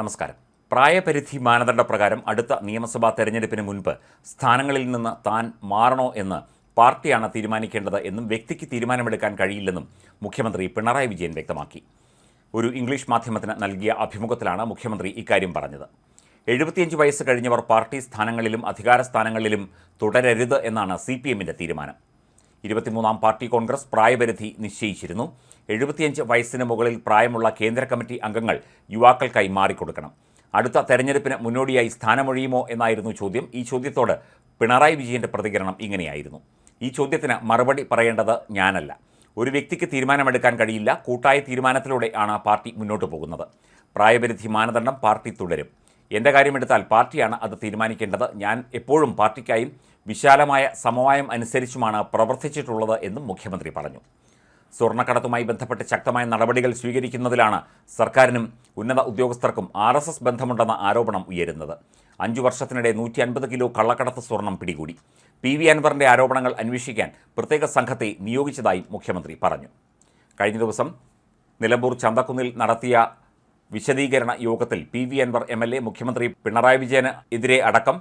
നമസ്കാരം. പ്രായപരിധി മാനദണ്ഡ പ്രകാരം അടുത്ത നിയമസഭാ തെരഞ്ഞെടുപ്പിന് മുൻപ് സ്ഥാനങ്ങളിൽ നിന്ന് താൻ മാറണോ എന്ന് പാർട്ടിയാണ് തീരുമാനിക്കേണ്ടത് എന്നും വ്യക്തിക്ക് തീരുമാനമെടുക്കാൻ കഴിയില്ലെന്നും മുഖ്യമന്ത്രി പിണറായി വിജയൻ വ്യക്തമാക്കി. ഒരു ഇംഗ്ലീഷ് മാധ്യമത്തിന് നൽകിയ അഭിമുഖത്തിലാണ് മുഖ്യമന്ത്രി ഇക്കാര്യം പറഞ്ഞത്. എഴുപത്തിയഞ്ച് വയസ്സ് കഴിഞ്ഞവർ പാർട്ടി സ്ഥാനങ്ങളിലും അധികാര സ്ഥാനങ്ങളിലും തുടരരുത് എന്നാണ് സി പി എമ്മിന്റെ തീരുമാനം. ഇരുപത്തിമൂന്നാം പാർട്ടി കോൺഗ്രസ് പ്രായപരിധി നിശ്ചയിച്ചിരുന്നു. എഴുപത്തിയഞ്ച് വയസ്സിന് മുകളിൽ പ്രായമുള്ള കേന്ദ്ര കമ്മിറ്റി അംഗങ്ങൾ യുവാക്കൾക്കായി മാറിക്കൊടുക്കണം. അടുത്ത തെരഞ്ഞെടുപ്പിന് മുന്നോടിയായി സ്ഥാനമൊഴിയുമോ എന്നായിരുന്നു ചോദ്യം. ഈ ചോദ്യത്തോട് പിണറായി വിജയന്റെ പ്രതികരണം ഇങ്ങനെയായിരുന്നു. ഈ ചോദ്യത്തിന് മറുപടി പറയേണ്ടത് ഞാനല്ല. ഒരു വ്യക്തിക്ക് തീരുമാനമെടുക്കാൻ കഴിയില്ല. കൂട്ടായ തീരുമാനത്തിലൂടെ ആണ് പാർട്ടി മുന്നോട്ട് പോകുന്നത്. പ്രായപരിധി മാനദണ്ഡം പാർട്ടി തുടരും. എന്റെ കാര്യമെടുത്താൽ പാർട്ടിയാണ് അത് തീരുമാനിക്കേണ്ടത്. ഞാൻ എപ്പോഴും പാർട്ടിക്കായും വിശാലമായ സമവായം അനുസരിച്ചുമാണ് പ്രവർത്തിച്ചിട്ടുള്ളത് എന്നും മുഖ്യമന്ത്രി പറഞ്ഞു. സ്വർണക്കടത്തുമായി ബന്ധപ്പെട്ട് ശക്തമായ നടപടികൾ സ്വീകരിക്കുന്നതിലാണ് സർക്കാരിനും ഉന്നത ഉദ്യോഗസ്ഥർക്കും ആർ എസ് എസ് ബന്ധമുണ്ടെന്ന ആരോപണം ഉയരുന്നത്. അഞ്ചു വർഷത്തിനിടെ നൂറ്റി അൻപത് കിലോ കള്ളക്കടത്ത് സ്വർണം പിടികൂടി. പി വി അൻവറിന്റെ ആരോപണങ്ങൾ അന്വേഷിക്കാൻ പ്രത്യേക സംഘത്തെ നിയോഗിച്ചതായും മുഖ്യമന്ത്രി പറഞ്ഞു. കഴിഞ്ഞ ദിവസം നിലമ്പൂർ ചന്തക്കുന്നിൽ നടത്തിയ വിശദീകരണ യോഗത്തിൽ P V Anvar M L A മുഖ്യമന്ത്രി പിണറായി വിജയന് എതിരെ അടക്കം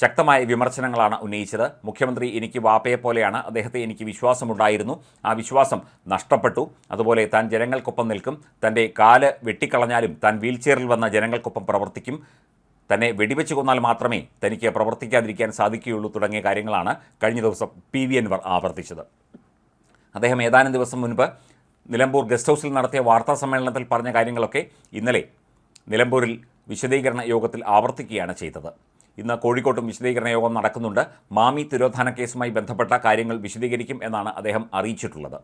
ശക്തമായ വിമർശനങ്ങളാണ് ഉന്നയിച്ചത്. മുഖ്യമന്ത്രി എനിക്ക് വാപ്പയെ പോലെയാണ്. അദ്ദേഹത്തെ എനിക്ക് വിശ്വാസമുണ്ടായിരുന്നു. ആ വിശ്വാസം നഷ്ടപ്പെട്ടു. അതുപോലെ താൻ ജനങ്ങൾക്കൊപ്പം നിൽക്കും. തന്റെ കാൽ വെട്ടിക്കളഞ്ഞാലും താൻ വീൽചെയറിൽ വന്ന ജനങ്ങൾക്കൊപ്പം പ്രവർത്തിക്കും. തന്നെ വെടിവെച്ച് കൊന്നാൽ മാത്രമേ തനിക്ക് പ്രവർത്തിക്കാതിരിക്കാൻ സാധിക്കുകയുള്ളൂ തുടങ്ങിയ കാര്യങ്ങളാണ് കഴിഞ്ഞ ദിവസം പി വി അൻവർ ആവർത്തിച്ചത്. അദ്ദേഹം ഏതാനും ദിവസം മുൻപ് നിലമ്പൂർ ഗസ്റ്റ് ഹൗസിൽ നടത്തിയ വാർത്താ സമ്മേളനത്തിൽ പറഞ്ഞ കാര്യങ്ങളൊക്കെ ഇന്നലെ നിലമ്പൂരിൽ വിശദീകരണ യോഗത്തിൽ ആവർത്തിക്കുകയാണ് ചെയ്തത്. ഇന്ന് കോഴിക്കോട്ടും വിശദീകരണ യോഗം നടക്കുന്നുണ്ട്. മാമി തിരോധാന കേസുമായി ബന്ധപ്പെട്ട കാര്യങ്ങൾ വിശദീകരിക്കും എന്നാണ് അദ്ദേഹം അറിയിച്ചിട്ടുള്ളത്.